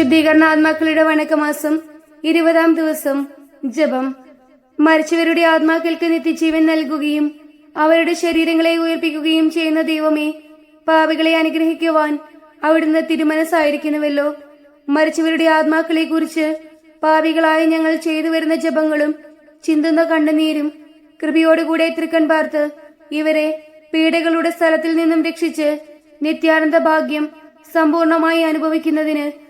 ശുദ്ധീകരണ ആത്മാക്കളുടെ വണക്കമാസം ഇരുപതാം ദിവസം ജപം. മരിച്ചവരുടെ ആത്മാക്കൾക്ക് നിത്യജീവൻ നൽകുകയും അവരുടെ ശരീരങ്ങളെ ഉയർപ്പിക്കുകയും ചെയ്യുന്ന ദൈവമേ പാപികളെ അനുഗ്രഹിക്കുവാൻ അവിടുന്ന് തിരുമനസ്സായിരിക്കുന്നുവല്ലോ. മരിച്ചവരുടെ ആത്മാക്കളെ കുറിച്ച് പാപികളായ ഞങ്ങൾ ചെയ്തു വരുന്ന ജപങ്ങളും ചിന്തുന്ന കണ്ണുനീരും കൃപയോടുകൂടെ തൃക്കൺ പാർത്ത് ഇവരെ പീഡകളുടെ സ്ഥലത്തിൽ നിന്നും രക്ഷിച്ച് നിത്യാനന്ദ ഭാഗ്യം സമ്പൂർണമായി അനുഭവിക്കുന്നതിന്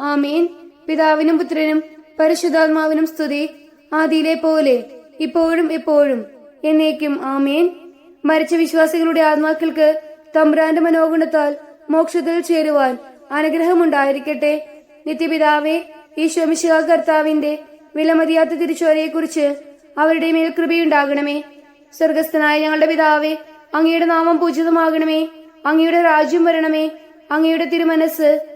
ആമേൻ. പിതാവിനും പുത്രനും പരിശുദ്ധാത്മാവിനും സ്തുതി. ആദിയിലെ പോലെ ഇപ്പോഴും ഇപ്പോഴും എന്നേക്കും ആമേൻ. മരിച്ച വിശ്വാസികളുടെ ആത്മാക്കൾക്ക് തമ്പുരാന്റെ മനോഗുണത്താൽ മോക്ഷത്തിൽ ചേരുവാൻ അനുഗ്രഹമുണ്ടായിരിക്കട്ടെ. നിത്യപിതാവേ ഈശോമിശിക കർത്താവിന്റെ വിലമതിയാത്ത തിരിച്ചോരയെ കുറിച്ച് അവരുടെ മേൽ കൃപയുണ്ടാകണമേ. സ്വർഗസ്ഥനായ ഞങ്ങളുടെ പിതാവെ അങ്ങയുടെ നാമം പൂജിതമാകണമേ. അങ്ങയുടെ രാജ്യം വരണമേ. അങ്ങയുടെ തിരുമനസ്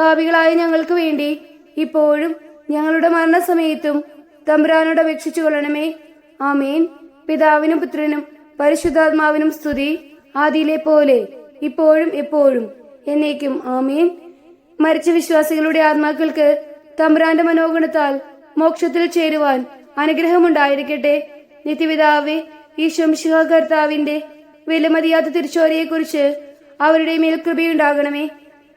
പാപികളായ ഞങ്ങൾക്ക് വേണ്ടി ഇപ്പോഴും ഞങ്ങളുടെ മരണസമയത്തും തമ്പുരാനോട് അപേക്ഷിച്ചു കൊള്ളണമേ. ആമേൻ. പിതാവിനും പുത്രനും പരിശുദ്ധാത്മാവിനും സ്തുതി. ആദിയിലെ പോലെ ഇപ്പോഴും എപ്പോഴും എന്നേക്കും ആമീൻ. മരിച്ച വിശ്വാസികളുടെ ആത്മാക്കൾക്ക് തമ്പുരാന്റെ മനോഗുണത്താൽ മോക്ഷത്തിൽ ചേരുവാൻ അനുഗ്രഹമുണ്ടായിരിക്കട്ടെ. നിത്യപിതാവ് ഈ കർത്താവിന്റെ വിലമതിയാത്ത തിരിച്ചോരയെക്കുറിച്ച് അവരുടെ മേൽ കൃപയുണ്ടാകണമേ.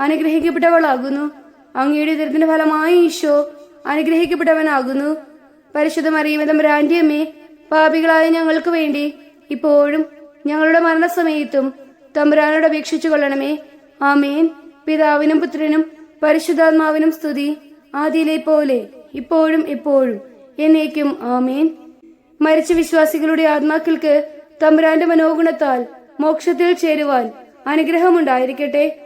അനുഗ്രഹിക്കപ്പെട്ടവളാകുന്നു. അങ്ങയുടെ ഉദരത്തിന്റെ ഫലമായി ഈശോ അനുഗ്രഹിക്കപ്പെട്ടവനാകുന്നു. പരിശുദ്ധ മറിയമേ തമ്പുരാന്റെ അമ്മേ പാപികളായ ഞങ്ങൾക്ക് വേണ്ടി ഇപ്പോഴും ഞങ്ങളുടെ മരണസമയത്തും തമ്പുരാനോട് അപേക്ഷിച്ചു കൊള്ളണമേ. ആമേൻ. പിതാവിനും പുത്രനും പരിശുദ്ധാത്മാവിനും സ്തുതി ആദിയിലെ പോലെ ഇപ്പോഴും എപ്പോഴും എന്നേക്കും ആമേൻ. മരിച്ച വിശ്വാസികളുടെ ആത്മാക്കൾക്ക് തമ്പുരാന്റെ മനോഗുണത്താൽ മോക്ഷത്തിൽ ചേരുവാൻ അനുഗ്രഹമുണ്ടായിരിക്കട്ടെ.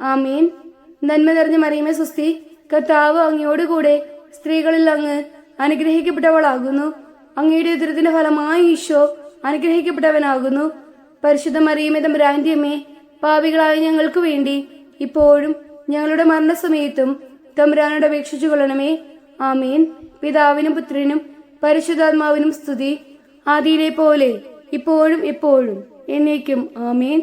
ആമീൻ. നന്മ നിറഞ്ഞ മറിയമേ സുസ്തി കർത്താവ് അങ്ങയോടുകൂടെ സ്ത്രീകളിൽ അങ്ങ് അനുഗ്രഹിക്കപ്പെട്ടവളാകുന്നു. അങ്ങയുടെ ഉദരത്തിന്റെ ഫലമായി ഈശോ അനുഗ്രഹിക്കപ്പെട്ടവനാകുന്നു. പരിശുദ്ധ മറിയമേ തമ്പുരാന്റെ അമ്മേ പാപികളായ ഞങ്ങൾക്ക് വേണ്ടി ഇപ്പോഴും ഞങ്ങളുടെ മരണസമയത്തും തമ്പുരാനോട് അപേക്ഷിച്ചു കൊള്ളണമേ. ആമീൻ. പിതാവിനും പുത്രനും പരിശുദ്ധാത്മാവിനും സ്തുതി. ആദിയിലെ പോലെ ഇപ്പോഴും എപ്പോഴും എന്നേക്കും ആമീൻ.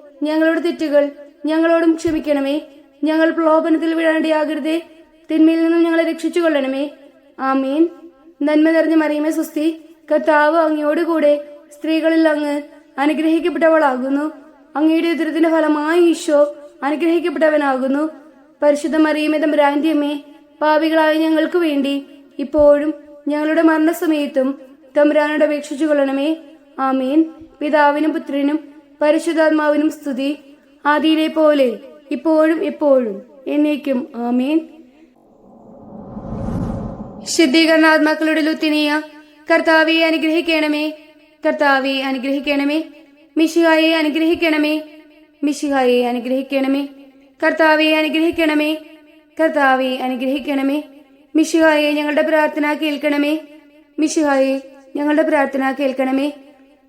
ഞങ്ങളുടെ തെറ്റുകൾ. ഞങ്ങളോടും ക്ഷമിക്കണമേ. ഞങ്ങൾ പ്രലോഭനത്തിൽ വീഴാണ്ടിയാകരുതേ. തിന്മയിൽ നിന്നും ഞങ്ങളെ രക്ഷിച്ചു കൊള്ളണമേ ആമീൻ. നന്മ നിറഞ്ഞ മറിയമേ സുസ്തി കർത്താവ് അങ്ങയോടുകൂടെ സ്ത്രീകളിൽ അങ്ങ് അനുഗ്രഹിക്കപ്പെട്ടവളാകുന്നു. അങ്ങയുടെ ഉദരത്തിന്റെ ഫലമായി ഈശോ അനുഗ്രഹിക്കപ്പെട്ടവനാകുന്നു. പരിശുദ്ധ മറിയമേ തമ്പുരാന്റിയമ്മേ പാവികളായ ഞങ്ങൾക്ക് വേണ്ടി ഇപ്പോഴും ഞങ്ങളുടെ മരണസമയത്തും തമ്പുരാനോട് അപേക്ഷിച്ചു കൊള്ളണമേ ആമീൻ. പിതാവിനും പുത്രനും പരിശുദ്ധാത്മാവിനും സ്തുതി. ആദിയിലെ പോലെ ഇപ്പോഴും ഇപ്പോഴും എന്നേക്കും ആമീൻ. ശുദ്ധീകരണാത്മാക്കളുടെ ലുത്തിനിയ കർത്താവെ അനുഗ്രഹിക്കണമേ. കർത്താവെ അനുഗ്രഹിക്കണമേ. മിശിഹായെ അനുഗ്രഹിക്കണമേ. മിശിഹായെ അനുഗ്രഹിക്കണമേ. കർത്താവെ അനുഗ്രഹിക്കണമേ. കർത്താവെ അനുഗ്രഹിക്കണമേ. മിശിഹായെ ഞങ്ങളുടെ പ്രാർത്ഥന കേൾക്കണമേ. മിശിഹായെ ഞങ്ങളുടെ പ്രാർത്ഥന കേൾക്കണമേ.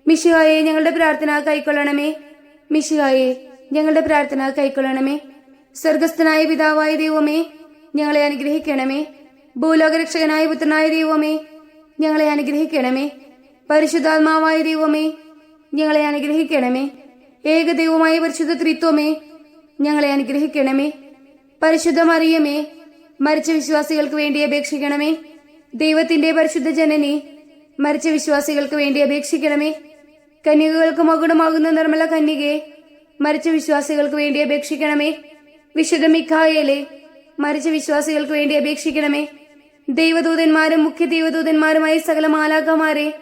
മിശിഹായെ ഞങ്ങളുടെ പ്രാർത്ഥന കൈക്കൊള്ളണമേ. മിശിഹായെ ഞങ്ങളുടെ പ്രാർത്ഥന കൈക്കൊള്ളണമേ. സ്വർഗസ്ഥനായ പിതാവായ ദൈവമേ ഞങ്ങളെ അനുഗ്രഹിക്കണമേ. ഭൂലോകരക്ഷകനായ പുത്രനായ ദൈവമേ ഞങ്ങളെ അനുഗ്രഹിക്കണമേ. പരിശുദ്ധാത്മാവായ ദൈവമേ ഞങ്ങളെ അനുഗ്രഹിക്കണമേ. ഏകദൈവമായ പരിശുദ്ധ ത്രിത്വമേ ഞങ്ങളെ അനുഗ്രഹിക്കണമേ. പരിശുദ്ധമറിയമേ മരിച്ച വിശ്വാസികൾക്ക് വേണ്ടി അപേക്ഷിക്കണമേ. ദൈവത്തിന്റെ പരിശുദ്ധ ജനനി മരിച്ച വിശ്വാസികൾക്ക് വേണ്ടി അപേക്ഷിക്കണമേ. കന്യകകൾക്ക് മകുടമാകുന്ന നിർമ്മല കന്യകയെ മരിച്ച വിശ്വാസികൾക്ക് വേണ്ടി അപേക്ഷിക്കണമേ. വിശുദ്ധ മിഖായേലെ മരിച്ച വിശ്വാസികൾക്ക് വേണ്ടി അപേക്ഷിക്കണമേ. ദൈവദൂതന്മാരും മുഖ്യ ദൈവദൂതന്മാരുമായ സകല മാലാഖമാരെ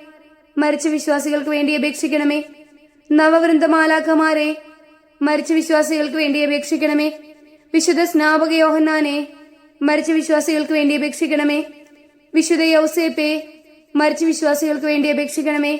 മരിച്ച വിശ്വാസികൾക്ക് വേണ്ടി അപേക്ഷിക്കണമേ. നവവൃന്ദ മാലാഖമാരെ മരിച്ച വിശ്വാസികൾക്ക് വേണ്ടി അപേക്ഷിക്കണമേ. വിശുദ്ധ സ്നാപക യോഹന്നാനെ മരിച്ച വിശ്വാസികൾക്ക് വേണ്ടി അപേക്ഷിക്കണമേ. വിശുദ്ധ യൗസേപ്പെ മരിച്ച വിശ്വാസികൾക്ക് വേണ്ടി അപേക്ഷിക്കണമേ.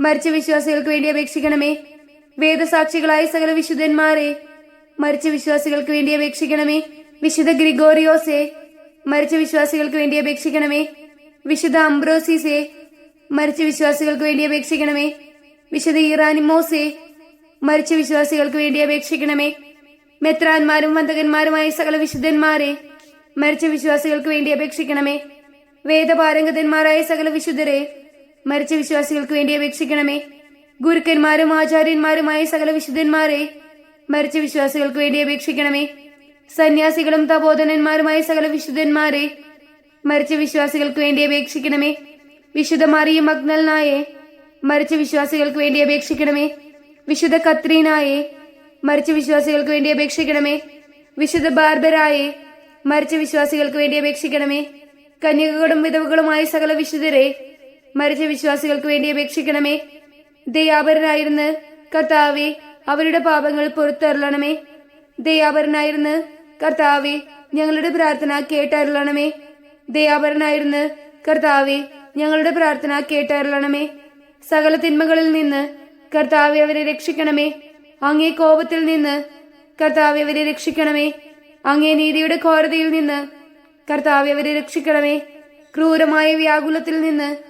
മരിച്ച വിശ്വാസികൾക്ക് വേണ്ടി അപേക്ഷിക്കണമേ. വേദസാക്ഷികളായ സകല വിശുദ്ധന്മാരെ മരിച്ച വിശ്വാസികൾക്ക് വേണ്ടി അപേക്ഷിക്കണമേ. വിശുദ്ധ ഗ്രിഗോറിയോസെ മരിച്ച വിശ്വാസികൾക്ക് വേണ്ടി അപേക്ഷിക്കണമേ. വിശുദ്ധ അംബ്രോസിസെ മരിച്ച വിശ്വാസികൾക്ക് വേണ്ടി അപേക്ഷിക്കണമേ. വിശുദ്ധ ഇറാനിമോസെ മരിച്ച വിശ്വാസികൾക്ക് വേണ്ടി അപേക്ഷിക്കണമേ. മെത്രാന്മാരും വന്തകന്മാരുമായ സകല വിശുദ്ധന്മാരെ മരിച്ച വിശ്വാസികൾക്ക് വേണ്ടി അപേക്ഷിക്കണമേ. വേദപാരംഗതന്മാരായ സകല വിശുദ്ധരെ മരിച്ച വിശ്വാസികൾക്ക് വേണ്ടി അപേക്ഷിക്കണമേ. ഗുരുക്കന്മാരും ആചാര്യന്മാരുമായ സകല വിശുദ്ധന്മാരെ മരിച്ച വിശ്വാസികൾക്ക് വേണ്ടി അപേക്ഷിക്കണമേ. സന്യാസികളും തപോധനന്മാരുമായ സകല വിശുദ്ധന്മാരെ മരിച്ച വിശ്വാസികൾക്ക് വേണ്ടി അപേക്ഷിക്കണമേ. വിശുദ്ധ മറിയം മഗ്നൽനായെ മരിച്ച വിശ്വാസികൾക്ക് വേണ്ടി അപേക്ഷിക്കണമേ. വിശുദ്ധ കത്രീനായെ മരിച്ച വിശ്വാസികൾക്ക് വേണ്ടി അപേക്ഷിക്കണമേ. വിശുദ്ധ ബാർബരായെ മരിച്ച വിശ്വാസികൾക്ക് വേണ്ടി അപേക്ഷിക്കണമേ. കന്യകകളും വിധവകളുമായ സകല വിശുദ്ധരെ മരിച്ച വിശ്വാസികൾക്ക് വേണ്ടി അപേക്ഷിക്കണമേ. ദയാപരനായിരുന്ന് കർത്താവെ അവരുടെ പാപങ്ങൾ പുറത്തരളണമേ. ദയാപരനായിരുന്ന് കർത്താവെ ഞങ്ങളുടെ പ്രാർത്ഥന കേട്ടരളണമേ. ദയാപരനായിരുന്ന് കർത്താവെ ഞങ്ങളുടെ പ്രാർത്ഥന കേട്ടരളണമേ. സകല തിന്മകളിൽ നിന്ന് കർത്താവെ അവരെ രക്ഷിക്കണമേ. അങ്ങേ കോപത്തിൽ നിന്ന് കർത്താവെ അവരെ രക്ഷിക്കണമേ. അങ്ങേ നീതിയുടെ ഘോരതയിൽ നിന്ന് കർത്താവെ അവരെ രക്ഷിക്കണമേ. ക്രൂരമായ വ്യാകുലത്തിൽ നിന്ന്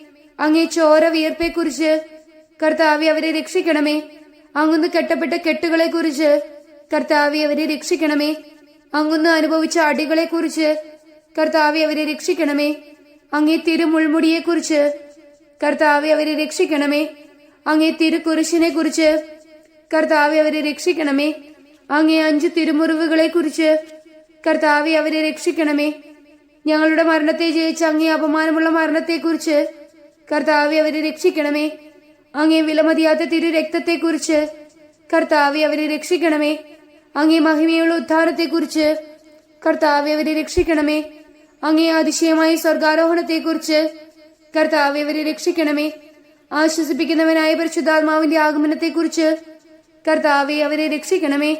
അങ്ങേ ചോര വിയർപ്പെക്കുറിച്ച് കർത്താവി അവരെ രക്ഷിക്കണമേ. അങ്ങുന്ന് കെട്ടപ്പെട്ട കെട്ടുകളെ കുറിച്ച് കർത്താവി അവരെ രക്ഷിക്കണമേ. അങ്ങുന്ന് അനുഭവിച്ച അടികളെ കുറിച്ച് കർത്താവി അവരെ രക്ഷിക്കണമേ. അങ്ങേ തിരുമുൾമുടിയെ കുറിച്ച് കർത്താവി അവരെ രക്ഷിക്കണമേ. അങ്ങേ തിരുക്കുരിശിനെ കുറിച്ച് കർത്താവി അവരെ രക്ഷിക്കണമേ. അങ്ങേ അഞ്ചു തിരുമുറിവുകളെ കുറിച്ച് കർത്താവി അവരെ രക്ഷിക്കണമേ. ഞങ്ങളുടെ മരണത്തെ ജയിച്ച അങ്ങേ അപമാനമുള്ള മരണത്തെക്കുറിച്ച് കർത്താവെ അവരെ രക്ഷിക്കണമേ. അങ്ങേ വിലമതിയാത്ത തിരു രക്തത്തെക്കുറിച്ച് കർത്താവെ അവരെ രക്ഷിക്കണമേ. അങ്ങേ മഹിമയുള്ള ഉദ്ധാരത്തെക്കുറിച്ച് കർത്താവെ അവരെ രക്ഷിക്കണമേ. അങ്ങേ അതിശയമായ സ്വർഗാരോഹണത്തെക്കുറിച്ച് കർത്താവെ അവരെ രക്ഷിക്കണമേ. ആശ്വസിപ്പിക്കുന്നവനായ പരിശുദ്ധാത്മാവിന്റെ ആഗമനത്തെക്കുറിച്ച് കർത്താവെ അവരെ രക്ഷിക്കണമേ.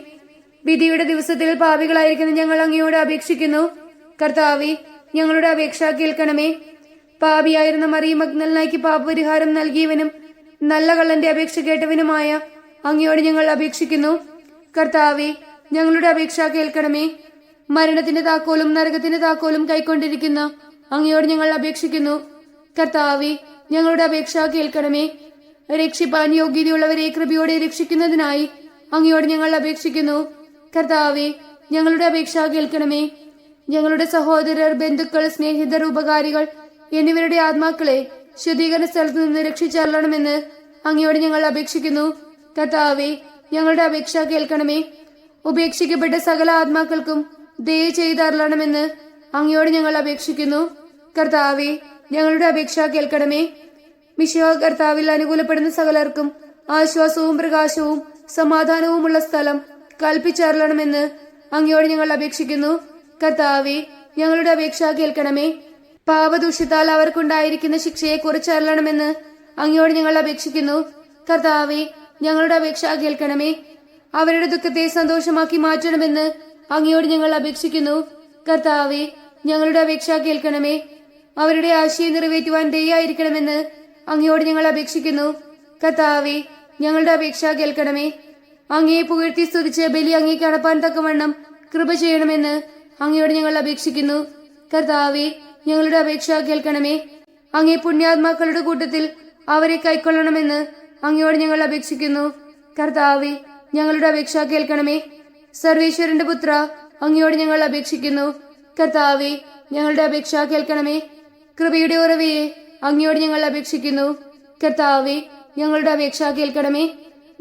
വിധിയുടെ ദിവസത്തിൽ പാപികളായിരിക്കുന്ന ഞങ്ങൾ അങ്ങയോട് അപേക്ഷിക്കുന്നു. കർത്താവെ ഞങ്ങളുടെ അപേക്ഷ കേൾക്കണമേ. പാപിയായിരുന്ന മറിയ മഗ്നലിനായിക്ക് പാപപരിഹാരം നൽകിയവനും നല്ല കള്ളന്റെ അപേക്ഷ കേട്ടവനുമായ അങ്ങയോട് ഞങ്ങൾ അപേക്ഷിക്കുന്നു. കർത്താവെ ഞങ്ങളുടെ അപേക്ഷ കേൾക്കണമേ. മരണത്തിന്റെ താക്കോലും നരകത്തിന്റെ താക്കോലും കൈക്കൊണ്ടിരിക്കുന്ന അങ്ങയോട് ഞങ്ങൾ അപേക്ഷിക്കുന്നു. കർത്താവെ ഞങ്ങളുടെ അപേക്ഷ കേൾക്കണമേ. രക്ഷിപ്പാൻ യോഗ്യതയുള്ളവരെ കൃപയോടെ രക്ഷിക്കുന്നതിനായി അങ്ങയോട് ഞങ്ങൾ അപേക്ഷിക്കുന്നു. കർത്താവെ ഞങ്ങളുടെ അപേക്ഷ കേൾക്കണമേ. ഞങ്ങളുടെ സഹോദരർ ബന്ധുക്കൾ സ്നേഹിതർ ഉപകാരികൾ എന്നിവരുടെ ആത്മാക്കളെ ശുദ്ധീകരണ സ്ഥലത്ത് നിന്ന് രക്ഷിച്ചറിയണമെന്ന് അങ്ങയോട് ഞങ്ങൾ അപേക്ഷിക്കുന്നു. കർത്താവെ ഞങ്ങളുടെ അപേക്ഷ കേൾക്കണമേ. ഉപേക്ഷിക്കപ്പെട്ട സകല ആത്മാക്കൾക്കും ദയ ചെയ്തറിയണമെന്ന് അങ്ങയോട് ഞങ്ങൾ അപേക്ഷിക്കുന്നു. കർത്താവെ ഞങ്ങളുടെ അപേക്ഷ കേൾക്കണമേ. മിശിഹ കർത്താവിൽ അനുകൂലപ്പെടുന്ന സകലർക്കും ആശ്വാസവും പ്രകാശവും സമാധാനവുമുള്ള സ്ഥലം കൽപ്പിച്ചറിയണമെന്ന് അങ്ങയോട് ഞങ്ങൾ അപേക്ഷിക്കുന്നു. കർത്താവെ ഞങ്ങളുടെ അപേക്ഷ കേൾക്കണമേ. പാപദൂഷ്യത്താൽ അവർക്കുണ്ടായിരിക്കുന്ന ശിക്ഷയെ അറിയണമെന്ന് അങ്ങയോട് ഞങ്ങൾ അപേക്ഷിക്കുന്നു. കർത്താവെ ഞങ്ങളുടെ അപേക്ഷ കേൾക്കണമേ. അവരുടെ ദുഃഖത്തെ സന്തോഷമാക്കി മാറ്റണമെന്ന് അങ്ങയോട് ഞങ്ങൾ അപേക്ഷിക്കുന്നു. കർത്താവെ ഞങ്ങളുടെ അപേക്ഷ കേൾക്കണമേ. അവരുടെ ആശയം നിറവേറ്റുവാൻ ദയായിരിക്കണമെന്ന് അങ്ങയോട് ഞങ്ങൾ അപേക്ഷിക്കുന്നു. കർത്താവെ ഞങ്ങളുടെ അപേക്ഷ കേൾക്കണമേ. അങ്ങയെ പുകഴ്ത്തി സ്തുതിച്ച് ബലി അങ്ങേ കടപ്പാൻ തക്കവണ്ണം കൃപ ചെയ്യണമെന്ന് അങ്ങയോട് ഞങ്ങൾ അപേക്ഷിക്കുന്നു. കർത്താവെ ഞങ്ങളുടെ അപേക്ഷ കേൾക്കണമേ. അങ്ങേ പുണ്യാത്മാക്കളുടെ കൂട്ടത്തിൽ അവരെ കൈക്കൊള്ളണമെന്ന് അങ്ങയോട് ഞങ്ങൾ അപേക്ഷിക്കുന്നു. കർത്താവെ ഞങ്ങളുടെ അപേക്ഷ കേൾക്കണമേ. സർവേശ്വരന്റെ പുത്ര അങ്ങയോട് ഞങ്ങൾ അപേക്ഷിക്കുന്നു. കർത്താവെ ഞങ്ങളുടെ അപേക്ഷ കേൾക്കണമേ. കൃപയുടെ ഉറവയെ അങ്ങയോട് ഞങ്ങൾ അപേക്ഷിക്കുന്നു. കർത്താവെ ഞങ്ങളുടെ അപേക്ഷ കേൾക്കണമേ.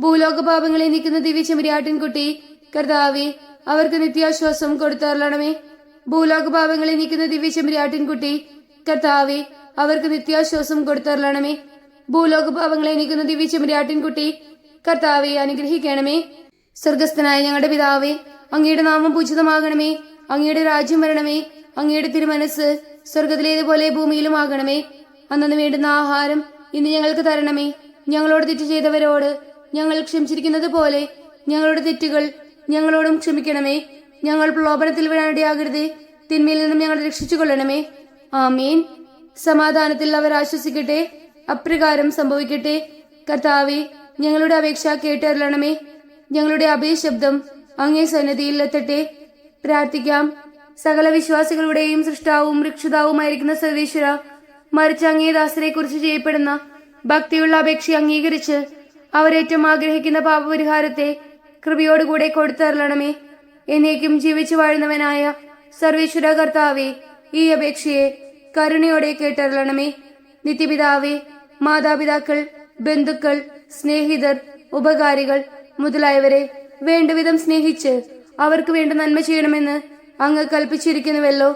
ഭൂലോക പാപങ്ങളെ നീക്കുന്ന ദിവ്യ ചെമ്മരിയാട്ടിൻകുട്ടി കർത്താവെ അവർക്ക് നിത്യാശ്വാസം കൊടുത്തരളണമേ. ഭൂലോക പാപങ്ങളെ നീക്കുന്ന ദിവ്യ ചെമ്മരിയാട്ടിൻകുട്ടി കർത്താവെ അവർക്ക് നിത്യാശ്വാസം കൊടുത്തരളണമേ. ഭൂലോക പാപങ്ങളെ നീക്കുന്ന ദിവ്യ ചെമ്മരിയാട്ടിൻകുട്ടി കർത്താവെ അനുഗ്രഹിക്കണമേ. സ്വർഗസ്ഥനായ ഞങ്ങളുടെ പിതാവേ അങ്ങയുടെ നാമം പൂജിതമാകണമേ. അങ്ങയുടെ രാജ്യം വരണമേ. അങ്ങയുടെ തിരുമനസ് സ്വർഗത്തിലേതുപോലെ ഭൂമിയിലും ആകണമേ അന്നു വേണ്ടുന്ന ആഹാരം ഇന്ന് ഞങ്ങൾക്ക് തരണമേ. ഞങ്ങളോട് തെറ്റ് ചെയ്തവരോട് ഞങ്ങൾ ക്ഷമിച്ചിരിക്കുന്നത് പോലെ ഞങ്ങളുടെ തെറ്റുകൾ ഞങ്ങളോടും ക്ഷമിക്കണമേ. ഞങ്ങൾ പ്രലോഭനത്തിൽ വീഴാനിടയാകരുതേ തിന്മയിൽ നിന്നും ഞങ്ങളെ രക്ഷിച്ചു കൊള്ളണമേ ആമീൻ. സമാധാനത്തിൽ അവർ ആശ്വസിക്കട്ടെ. അപ്രകാരം സംഭവിക്കട്ടെ. കർത്താവെ ഞങ്ങളുടെ അപേക്ഷ കേട്ടറിയണമേ. ഞങ്ങളുടെ അഭയശബ്ദം അങ്ങേ സന്നദ്ധിയിൽ എത്തട്ടെ. പ്രാർത്ഥിക്കാം. സകല വിശ്വാസികളുടെയും സൃഷ്ടാവും രക്ഷിതാവുമായിരിക്കുന്ന സർവേശ്വര മറിച്ച് അങ്ങേ ദാസനെ കുറിച്ച് ചെയ്യപ്പെടുന്ന ഭക്തിയുള്ള അപേക്ഷ അംഗീകരിച്ച് അവരേറ്റവും ആഗ്രഹിക്കുന്ന പാപപരിഹാരത്തെ കൃപയോടുകൂടെ കൊടുത്തരളണമേ എന്നേക്കും ജീവിച്ചു വാഴുന്നവനായ സർവേശ്വര കർത്താവെ ഈ അപേക്ഷയെ കരുണയോടെ കേട്ടറിയണമേ. നിത്യപിതാവേ മാതാപിതാക്കൾ ബന്ധുക്കൾ സ്നേഹിതർ ഉപകാരികൾ മുതലായവരെ വേണ്ടവിധം സ്നേഹിച്ച് അവർക്ക് വേണ്ട നന്മ ചെയ്യണമെന്ന് അങ്ങ് കൽപ്പിച്ചിരിക്കുന്നുവല്ലോ.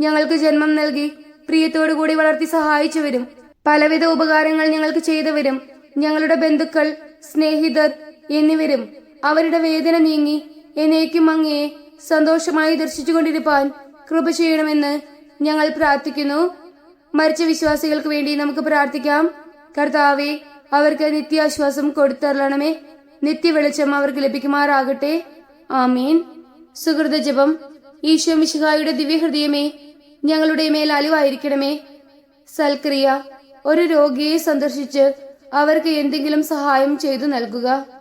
ഞങ്ങൾക്ക് ജന്മം നൽകി പ്രിയത്തോടുകൂടി വളർത്തി സഹായിച്ചവരും പലവിധ ഉപകാരങ്ങൾ ഞങ്ങൾക്ക് ചെയ്തവരും ഞങ്ങളുടെ ബന്ധുക്കൾ സ്നേഹിതർ എന്നിവരും അവരുടെ വേദന നീങ്ങി എന്നേക്കും അങ്ങയെ സന്തോഷമായി ദർശിച്ചുകൊണ്ടിരിപ്പാൻ കൃപ ചെയ്യണമെന്ന് ഞങ്ങൾ പ്രാർത്ഥിക്കുന്നു. മരിച്ച വിശ്വാസികൾക്ക് വേണ്ടി നമുക്ക് പ്രാർത്ഥിക്കാം. കർത്താവെ അവർക്ക് നിത്യാശ്വാസം കൊടുത്തരളണമേ. നിത്യ വെളിച്ചം അവർക്ക് ലഭിക്കുമാറാകട്ടെ. ആമീൻ. സുഹൃത ജപം. ഈശോ മിശിഹായുടെ ദിവ്യഹൃദയമേ ഞങ്ങളുടെ മേൽ അലിവായിരിക്കണമേ. സൽക്രിയ. ഒരു രോഗിയെ സന്ദർശിച്ച് അവർക്ക് എന്തെങ്കിലും സഹായം ചെയ്തു നൽകുക.